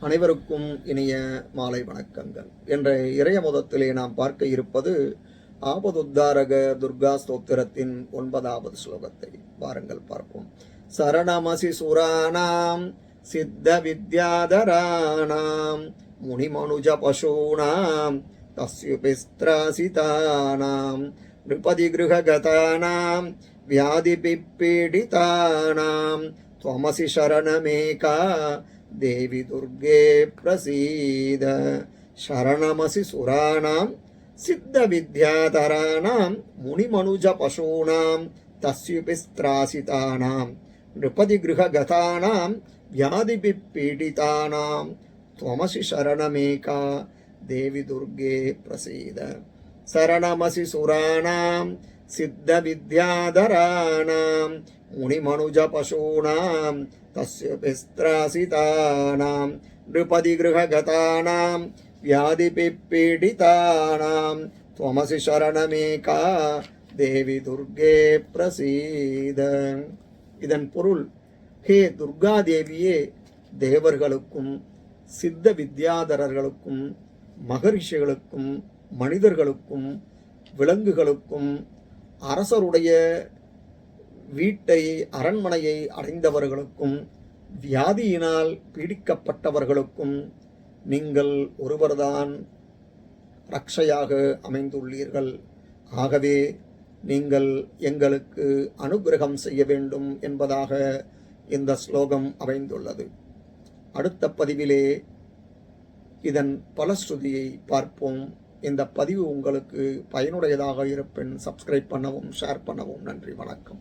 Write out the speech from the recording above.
அனைவருக்கும் இனிய மாலை வணக்கங்கள். என்ற இறைய முதத்திலே நாம் பார்க்க இருப்பது ஆபதுத்தாரக துர்கா ஸ்தோத்திரத்தின் ஒன்பதாவது ஸ்லோகத்தை வாருங்கள் பார்ப்போம். சரணமசி சுராணாம் சித்த வித்யாதராணாம் முனிமனுஜ பசூனாம் தஸ்யுபிஸ்திராசிதானாம் நிருபதி வியாதி பிப்பீடிதானாம் துவமசி சரணமேகா देवि दुर्गे प्रसीद शरणमसि सुराणां सिद्धविद्याधराणां मुनिमनुजपशूनां तस्युपिस्त्रासितानां नृपतिगृहगतानां व्याधिपिपीडितानां त्वमसि शरणमेका देवि दुर्गे प्रसीद शरणमसि सुराणां सिद्धविद्याधराणां मुनिमनुजपशूनां तस्य पिस्त्रासितानां नृपतिगृहगतानां व्याधिपिपीडितानां त्वमसि शरणमेका தேவி துர்கே பிரசீத இதன் பொருள் ஹே துர்கா தேவியே தேவர்களுக்கும் சித்த வித்யாதரர்களுக்கும் மகரிஷிகளுக்கும் மனிதர்களுக்கும் விலங்குகளுக்கும் அரசருடைய வீட்டை அரண்மனையை அடைந்தவர்களுக்கும் வியாதியினால் பீடிக்கப்பட்டவர்களுக்கும் நீங்கள் ஒருவர்தான் ரக்ஷையாக அமைந்துள்ளீர்கள். ஆகவே நீங்கள் எங்களுக்கு அனுகிரகம் செய்ய வேண்டும் என்பதாக இந்த ஸ்லோகம் அமைந்துள்ளது. அடுத்த பதிவிலே இதன் பலஸ்ருதியை பார்ப்போம். இந்த பதிவு உங்களுக்கு பயனுடையதாக இருப்பின் சப்ஸ்கிரைப் பண்ணவும் ஷேர் பண்ணவும் நன்றி வணக்கம்.